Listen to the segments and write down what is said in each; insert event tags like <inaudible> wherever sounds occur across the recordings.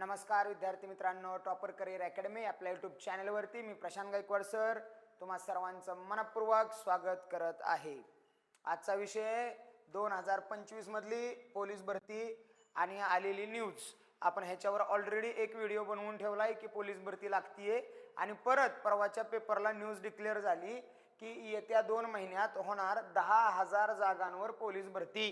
नमस्कार विद्यार्थी मित्रांनो टॉपर करिअर अकॅडमी आपल्या यूट्यूब चॅनलवरती मी प्रशांत गायकवाड सर तुम्हा सर्वांचं मनपूर्वक स्वागत करत आहे. आजचा विषय दोन हजार पंचवीसमधली पोलीस भरती आणि आलेली न्यूज आपण ह्याच्यावर ऑलरेडी एक व्हिडिओ बनवून ठेवला आहे की पोलीस भरती लागतीये. आणि परत परवाच्या पेपरला न्यूज डिक्लेअर झाली की येत्या दोन महिन्यात होणार दहा हजार जागांवर पोलीस भरती.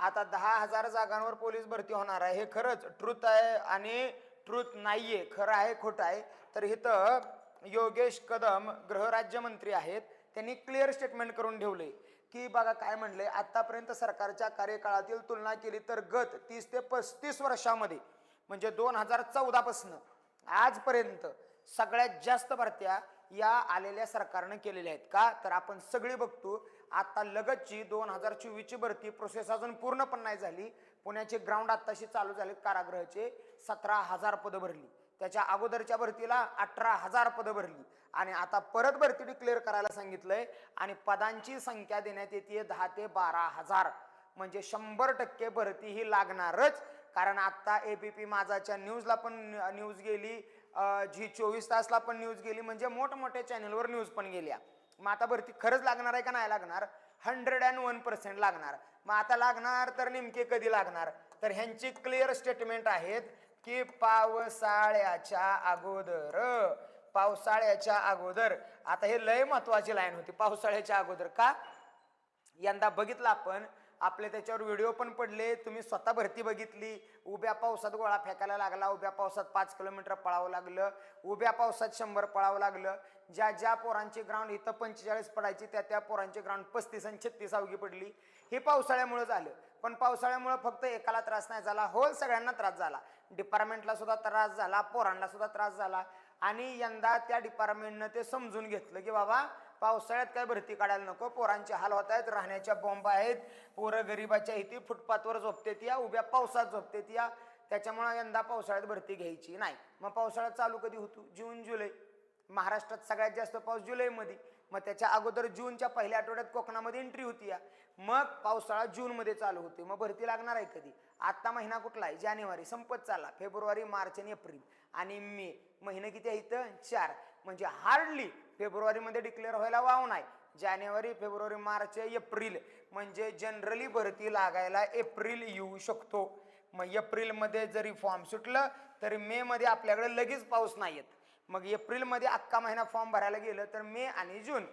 आता दहा हजार जागांवर पोलीस भरती होणार आहे. हे खरंच ट्रुथ आहे आणि ट्रुथ नाहीये. खरं आहे खोटं आहे. तर इथं योगेश कदम गृहराज्यमंत्री आहेत. त्यांनी क्लिअर स्टेटमेंट करून ठेवले की बघा काय म्हणले आतापर्यंत सरकारच्या कार्यकाळातील तुलना केली तर गत तीस ते पस्तीस वर्षामध्ये म्हणजे दोन हजार चौदापासनं आजपर्यंत सगळ्यात जास्त भरत्या या आलेल्या सरकारनं केलेल्या आहेत. का? तर आपण सगळी बघतो आता लगतची दोन हजार चोवीसची भरती प्रोसेस अजून पूर्ण पण नाही झाली. पुण्याचे ग्राउंड आत्ताशी चालू झाले कारागृहाचे. सतरा हजार पदं भरली. त्याच्या अगोदरच्या भरतीला अठरा हजार पदं भरली. आणि आता परत भरती डिक्लेअर करायला सांगितलंय आणि पदांची संख्या देण्यात येते दहा ते बारा हजार. म्हणजे शंभर टक्के भरती ही लागणारच. कारण आत्ता ए बी पी माझाच्या न्यूजला पण न्यूज गेली. जी झी चोवीस तासला पण न्यूज गेली. म्हणजे मोठमोठ्या चॅनलवर न्यूज पण गेल्या. मग आता भरती खरंच लागणार आहे का नाही लागणार? हंड्रेड अँड वन पर्सेंट लागणार. मग आता लागणार तर नेमके कधी लागणार? तर ह्यांची क्लिअर स्टेटमेंट आहेत की पावसाळ्याच्या अगोदर. पावसाळ्याच्या अगोदर. आता हे लय महत्वाची लाईन होती पावसाळ्याच्या अगोदर का? यंदा बघितलं आपण आपले त्याच्यावर व्हिडिओ पण पडले. तुम्ही स्वतः भरती बघितली. उभ्या पावसात गोळा फेकायला लागला. उभ्या पावसात पाच किलोमीटर पळावं लागलं. उभ्या पावसात शंभर पळावं लागलं. ज्या ज्या पोरांची ग्राउंड इथं पंचेचाळीस पडायची त्या त्या पोरांची ग्राउंड पस्तीस आणि छत्तीस अवघी पडली. हे पावसाळ्यामुळे झालं. पण पावसाळ्यामुळे फक्त एकाला त्रास नाही झाला. होल सगळ्यांना त्रास झाला. डिपार्टमेंटला सुद्धा त्रास झाला. पोरांना सुद्धा त्रास झाला. आणि यंदा त्या डिपार्टमेंटनं ते समजून घेतलं की बाबा पावसाळ्यात काय भरती काढायला नको? पोरांचे हाल होत आहेत राहण्याच्या बॉम्ब आहेत. पोरं गरिबाच्या इथे फुटपाथवर झोपतेत या उभ्या पावसात झोपतेत या. त्याच्यामुळं यंदा पावसाळ्यात भरती घ्यायची नाही. मग पावसाळ्यात चालू कधी होतो? जून जुलै. महाराष्ट्रात सगळ्यात जास्त पाऊस जुलैमध्ये. मग त्याच्या अगोदर जूनच्या पहिल्या आठवड्यात कोकणामध्ये एंट्री होती या. मग पावसाळा जूनमध्ये चालू होते. मग भरती लागणार आहे कधी? आत्ता महिना कुठला आहे? जानेवारी. संपत चालला. फेब्रुवारी मार्च आणि एप्रिल. आणि मे. महिने किती आहे इथं? चार. म्हणजे हार्डली फेब्रुवारीमध्ये डिक्लेअर व्हायला वाव नाही जानेवारी फेब्रुवारी मार्च एप्रिल म्हणजे जनरली भरती लागायला एप्रिल येऊ शकतो. मग एप्रिलमध्ये जरी फॉर्म सुटलं तरी मेमध्ये आपल्याकडे लगेच पाऊस नाही येत. मग एप्रिलमध्ये अख्खा महिना फॉर्म भरायला गेलं तर मे आणि जून.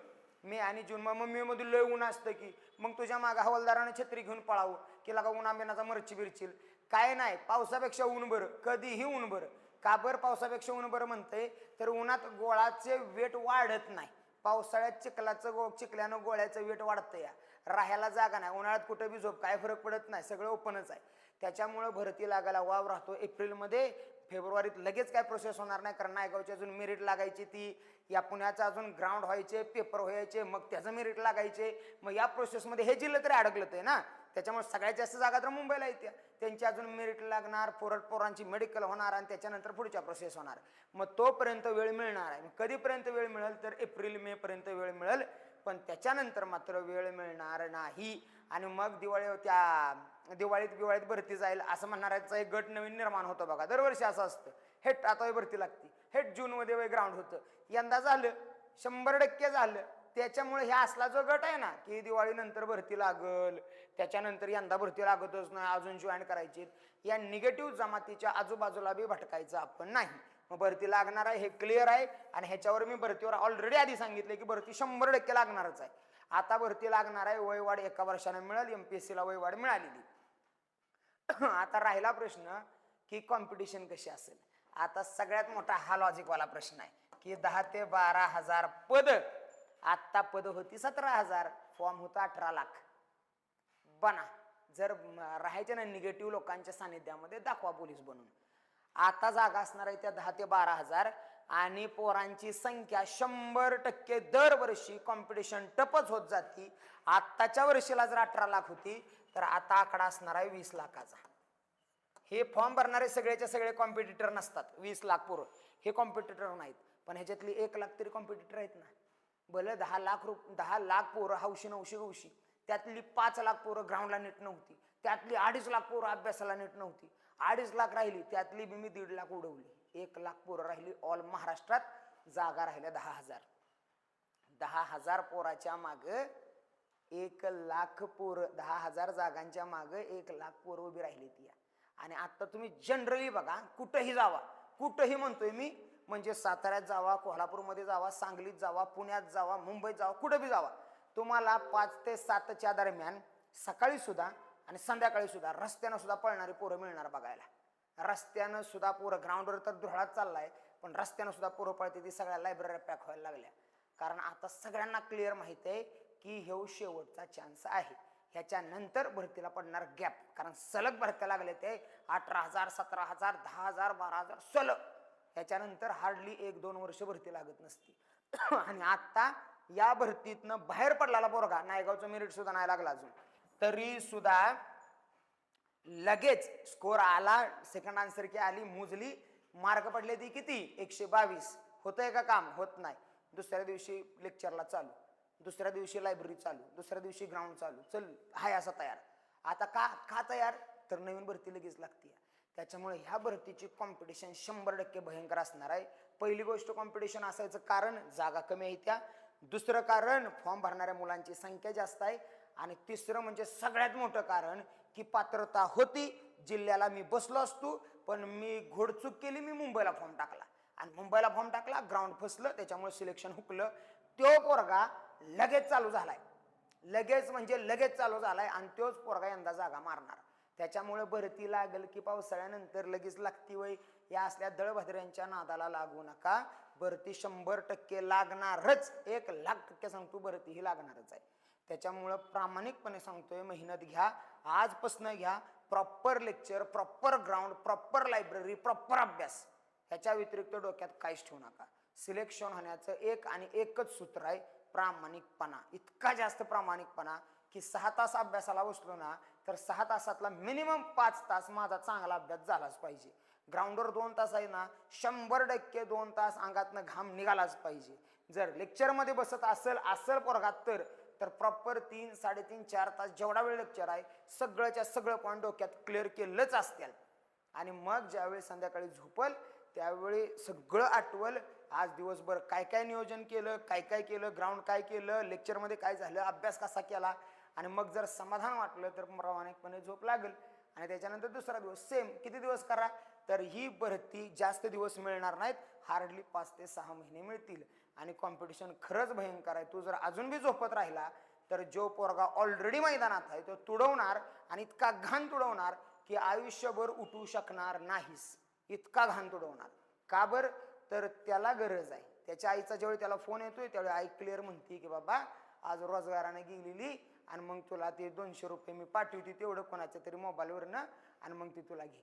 मे आणि जून मग मग मेमधून लय ऊन असतं की मग तुझ्या मागं हवालदाराने छत्री घेऊन पळावं. की लागा उन्हाबिनाचा मरची बिरचील काय नाही पावसापेक्षा ऊन बरं कधीही ऊन बरं. का बरं पावसापेक्षा ऊन बरं म्हणतंय? तर उन्हात गोळाचे वेट वाढत नाही. पावसाळ्यात चिखलाचं गो चिखल्यानं गोळ्याचं वेट वाढतं या. राहायला जागा नाही. उन्हाळ्यात कुठं बी झोप काय फरक पडत नाही. सगळं ओपनच आहे. त्याच्यामुळं भरती लागायला वाव राहतो. एप्रिलमध्ये फेब्रुवारीत लगेच काय प्रोसेस होणार नाही कारण नायगावची अजून मेरिट लागायची ती. या पुण्याचं अजून ग्राउंड व्हायचे पेपर व्हायचे मग त्याचं मेरिट लागायचे. मग या प्रोसेसमध्ये हे जिल्हे तरी अडकलं ते ना. त्याच्यामुळे सगळ्यात जास्त जागा तर मुंबईला येते. त्यांची अजून मेरिट लागणार पोरट पोरांची मेडिकल होणार आणि त्याच्यानंतर पुढच्या प्रोसेस होणार. मग तोपर्यंत वेळ मिळणार आहे. कधीपर्यंत वेळ मिळेल? तर एप्रिल मे पर्यंत वेळ मिळेल. पण त्याच्यानंतर मात्र वेळ मिळणार नाही. आणि मग दिवाळी त्या दिवाळीत दिवाळीत भरती जाईल असं म्हणणाऱ्याचा एक गट नवीन निर्माण होतो बघा. दरवर्षी असं असतं. हेट आता भरती लागते. हेट जूनमध्ये वय ग्राउंड होतं. यंदा झालं. शंभर टक्के झालं. त्याच्यामुळे हे असला जो गट आहे ना की दिवाळीनंतर भरती लागल त्याच्यानंतर यंदा भरती लागतच नाही अजून जॉईन करायची या निगेटिव्ह जमातीच्या आजूबाजूला बी भटकायचं आपण नाही. मग भरती लागणार आहे हे क्लिअर आहे आणि ह्याच्यावर मी भरतीवर ऑलरेडी आधी सांगितले की भरती शंभर टक्के लागणारच आहे. आता भरती लागणार आहे वयवाढ एका वर्षाने मिळेल एम पी एस सीला वयवाढ मिळालेली. <coughs> आता राहिला प्रश्न की कॉम्पिटिशन कशी असेल? आता सगळ्यात मोठा हा लॉजिकवाला प्रश्न आहे की दहा ते बारा हजार पद आत्ता पद होती सतरा हजार. फॉर्म होता अठरा लाख. बना. जर राहायचे ना निगेटिव्ह लोकांच्या सानिध्यामध्ये दाखवा पोलीस बनून. आता जागा असणार आहे त्या दहा ते बारा हजार. आणि पोरांची संख्या शंभर टक्के दरवर्षी कॉम्पिटिशन टपच होत जाती. आत्ताच्या वर्षीला जर अठरा लाख होती तर आता आकडा असणार आहे वीस लाखाचा. हे फॉर्म भरणारे सगळेचे सगळे कॉम्पिटिटर नसतात. वीस लाख पोरं. हे कॉम्पिटिटर नाहीत. पण ह्याच्यातली एक लाख तरी कॉम्पिटिटर आहेत ना. भले दहा लाख रुप दहा लाख पोरं हौशी नऊशी हौशी. त्यातली पाच लाख पोरं ग्राउंडला नीट नव्हती. त्यातली अडीच लाख पोरं अभ्यासाला नीट नव्हती. अडीच लाख राहिली त्यातली बी मी दीड लाख उडवली. एक लाख पोरं राहिली ऑल महाराष्ट्रात जागा राहिल्या दहा हजार. दहा हजार पोराच्या माग एक लाख पोरं दहा हजार जागांच्या माग एक लाख पोरं उभी राहिली ती. आणि आता तुम्ही जनरली बघा कुठंही जावा कुठंही म्हणतोय मी म्हणजे साताऱ्यात जावा कोल्हापूरमध्ये जावा सांगलीत जावा पुण्यात जावा मुंबईत जावा कुठं बी जावा तुम्हाला पाच ते सातच्या दरम्यान सकाळी सुद्धा आणि संध्याकाळी सुद्धा रस्त्यानं सुद्धा पळणारी पोरं मिळणार बघायला. रस्त्यानं सुद्धा पोरं ग्राउंडवर तर धुळात चाललाय पण रस्त्यानं सुद्धा पोरं पळते ती सगळ्या लायब्ररी पॅक व्हायला लागल्या. कारण आता सगळ्यांना क्लिअर माहीत आहे की ह्यो शेवटचा चान्स आहे. ह्याच्यानंतर भरतीला पडणार गॅप कारण सलग भरत्या लागले ते अठरा हजार सतरा हजार दहा हजार बारा हजार सलग. ह्याच्यानंतर हार्डली एक दोन वर्ष भरती लागत नसती. <coughs> आणि आत्ता या भरतीतनं बाहेर पडलेला बोरगा नायगावचं मेरिट सुद्धा नाही लागला अजून. तरी सुद्धा लगेच स्कोर आला सेकंड आन्सर की आली मोजली. मार्क पडले ती किती? एकशे बावीस. होतंय का काम? होत नाही. दुसऱ्या दिवशी लेक्चरला चालू. दुसऱ्या दिवशी लायब्ररी चालू. दुसऱ्या दिवशी ग्राउंड चालू. चल हाय असा तयार. आता का का तयार? तर नवीन भरती लगेच लागते त्याच्यामुळे ह्या भरतीची कॉम्पिटिशन शंभर टक्के भयंकर असणार आहे. पहिली गोष्ट कॉम्पिटिशन असायचं कारण जागा कमी आहे त्या दुसरं कारण फॉर्म भरणाऱ्या मुलांची संख्या जास्त आहे. आणि तिसरं म्हणजे सगळ्यात मोठं कारण की पात्रता होती. जिल्ह्याला मी बसलो असतो पण मी घोडचूक केली मी मुंबईला फॉर्म टाकला. आणि मुंबईला फॉर्म टाकला ग्राउंड फसलं त्याच्यामुळे सिलेक्शन हुकलं. तो पोरगा लगेच चालू झालाय. लगेच म्हणजे लगेच चालू झालाय आणि तोच पोरगा यंदा जागा मारणार. त्याच्यामुळं भरती लागल की पावसाळ्यानंतर लगेच लागती वय. या असल्या दळभद्र्यांच्या नादाला लागू नका. भरती शंभर टक्के लागणारच. एक लाख टक्के सांगतो भरती ही लागणारच आहे. त्याच्यामुळं प्रामाणिकपणे सांगतोय मेहनत घ्या. आजपासून घ्या. Proper lecture proper ground proper library proper अभ्यास. ह्याच्या व्यतिरिक्त डोक्यात काहीच ठेवू नका. सिलेक्शन होण्याचं एक आणि एकच सूत्र आहे. प्रामाणिकपणा. इतका जास्त प्रामाणिकपणा की सहा तास अभ्यासाला बसलो ना तर सहा तासातला मिनिमम पाच तास माझा चांगला अभ्यास झालाच पाहिजे. ग्राउंडवर दोन तास आहे ना शंभर टक्के दोन तास अंगातनं घाम निघालाच पाहिजे. जर लेक्चरमध्ये बसत असेल असेल पोरगात तर तर प्रॉपर तीन साडेतीन चार तास जेवढा वेळ लेक्चर आहे सगळंच्या सगळं पॉईंट डोक्यात क्लिअर केलंच असतील आणि मग ज्यावेळी संध्याकाळी झोपल त्यावेळी सगळं आठवल. आज दिवसभर काय काय नियोजन केलं काय काय केलं ग्राउंड काय केलं लेक्चरमध्ये काय झालं अभ्यास कसा केला? आणि मग जर समाधान वाटलं तर प्रामाणिकपणे झोप लागेल. आणि त्याच्यानंतर दुसरा दिवस सेम किती दिवस करा? तर ही भरती जास्त दिवस मिळणार नाहीत. हार्डली पाच ते सहा महिने मिळतील. आणि कॉम्पिटिशन खरंच भयंकर आहे. तू जर अजून बी झोपत राहिला तर जो पोरगा ऑलरेडी मैदानात आहे तो तुडवणार आणि इतका घाण तुडवणार की आयुष्यभर उठू शकणार नाहीस. इतका घाण तुडवणार. का बर? तर त्याला गरज आहे. त्याच्या आईचा ज्यावेळी त्याला फोन येतोय त्यावेळी आई क्लिअर म्हणते की बाबा आज रोजगाराने गेलेली आणि मग तुला ते दोनशे रुपये मी पाठवते तेवढं कोणाच्या तरी मोबाईलवरनं आणि मग ती तुला घे.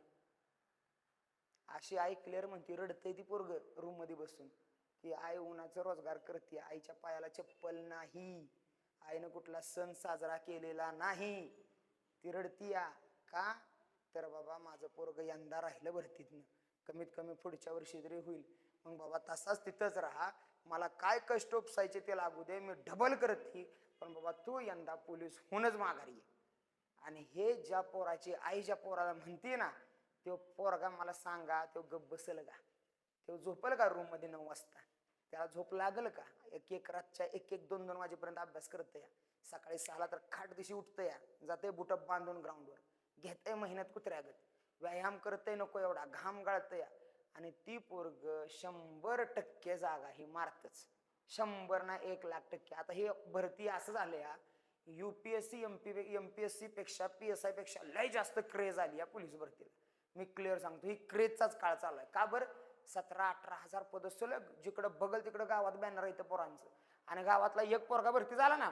अशी आई क्लिअर म्हणते रडते ती पोरग रूममध्ये बसून की आई उन्हाचं रोजगार करते आईच्या पायाला चप्पल नाही आईनं कुठला सण साजरा केलेला नाही ती रडती या का? तर बाबा माझं पोरग यंदा राहिलं भरतीतनं. कमीत कमी पुढच्या वर्षी तरी होईल. मग बाबा तसाच तिथंच राहा. मला काय कष्ट उपसायचे ते लागू दे. मी डबल करते पण बाबा तू यंदा पोलीस होऊनच माघारी ये. आणि हे ज्या पोराची आई ज्या पोराला म्हणते ना तो पोरगा मला सांगा तो गप बसल का? तो झोपल का रूममध्ये नऊ वाजता? त्याला झोप लागल का? एक एक रातच्या एक एक दोन दोन वाजेपर्यंत अभ्यास करत या सकाळी सहाला तर खाट दिशी उठतं या जाते बुटप बांधून ग्राउंडवर घेतय महिन्यात कुत्र्यागत व्यायाम करतय नको एवढा घाम गाळत या आणि ती पोरग शंभर टक्के जागा ही मारतच. शंभर ना एक लाख टक्के. आता हे भरती असं झालं या युपीएससी एमपी एमपीएससी पेक्षा पी एस आयपेक्षा लय जास्त क्रेज आली या पोलीस भरतीला. मी क्लिअर सांगतो ही क्रेजचाच काळ चालू आहे. का बरं? सतरा अठरा हजार पद सुलग जिकडं बघल तिकडं गावात बॅनर येतं पोरांचं. आणि गावातला एक पोरगा भरती झाला ना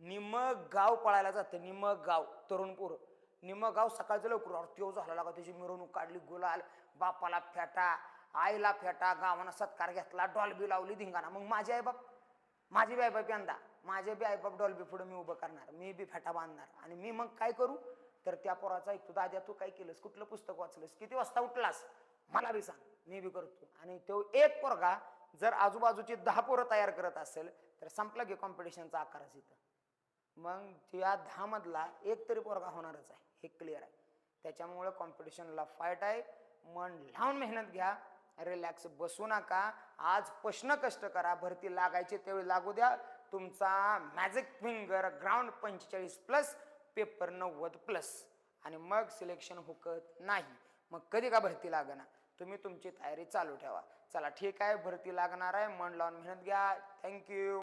निम गाव पळायला जातं निम गाव तरुण पोरं. निम्मं गाव सकाळचं लवकर अरे त्यो झाला लागा त्याची मिरवणूक काढली गुलाल बापाला फेटा आईला फेटा गावानं सत्कार घेतला डॉलबी लावली धिंगाणा. मग माझे आईबाप माझे बी आईबाप यंदा. माझे बी आईबाप डॉलबी पुढं मी उभं करणार. मी बी फेटा बांधणार. आणि मी मग काय करू? तर त्या पोराचा ऐकतो दाद्या तू काय केलंस? कुठलं पुस्तक वाचलंस? किती वाजता उठलास? मला बी सांग. मी बी करतो. आणि तो एक पोरगा जर आजूबाजूची दहा पोरं तयार करत असेल तर संपला की कॉम्पिटिशनचा आकारच इथं. मग त्या दहा मधला एक तरी पोरगा होणारच आहे. हे क्लिअर आहे. त्याच्यामुळं कॉम्पिटिशनला फाईट आहे. मन लावून मेहनत घ्या. रिलॅक्स बसू नका. आज प्रश्न कष्ट करा. भरती लागायची त्यावेळी लागू द्या. तुमचा मॅजिक फिंगर ग्राउंड पंचेचाळीस प्लस पेपर नव्वद प्लस आणि मग सिलेक्शन हुकत नाही. मग कधी का भरती लागणार तुम्ही तुमची तयारी चालू ठेवा. चला ठीक आहे. भरती लागणार आहे. मन लावून मेहनत घ्या. थँक्यू